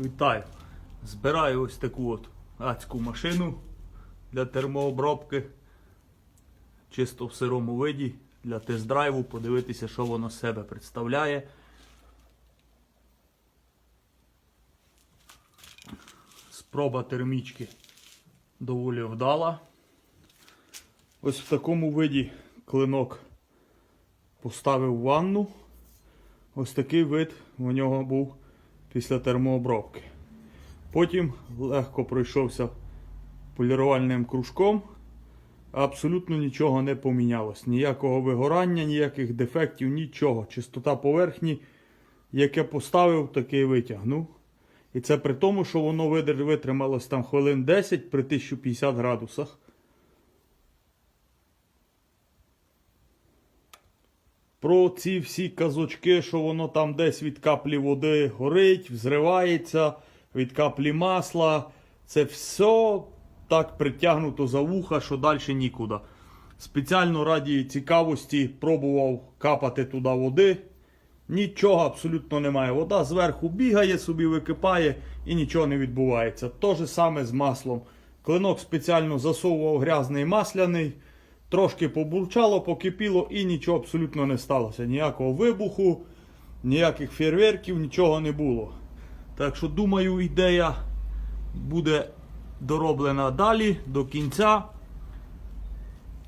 Вітаю! Збираю ось таку от адську машину для термообробки. Чисто в сирому виді для тест-драйву, подивитися, що воно себе представляє. Спроба термічки доволі вдала. Ось в такому виді клинок поставив в ванну. Ось такий вид у нього був після термообробки. Потім легко пройшовся полірувальним кружком. Абсолютно нічого не помінялось. Ніякого вигорання, ніяких дефектів, нічого. Чистота поверхні, яке поставив, таке і витягнув. І це при тому, що воно витрималось там хвилин 10 при 1050 градусах. Про ці всі казочки, що воно там десь від каплі води горить, взривається, від каплі масла. Це все так притягнуто за вуха, що далі нікуди. Спеціально раді цікавості пробував капати туди води. Нічого абсолютно немає. Вода зверху бігає, собі википає і нічого не відбувається. Те же саме з маслом. Клинок спеціально засовував грязний масляний, трошки побурчало, покипіло і нічого абсолютно не сталося. Ніякого вибуху, ніяких фейерверків, нічого не було. Так що, думаю, ідея буде дороблена далі, до кінця.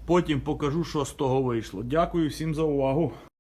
Потім покажу, що з того вийшло. Дякую всім за увагу.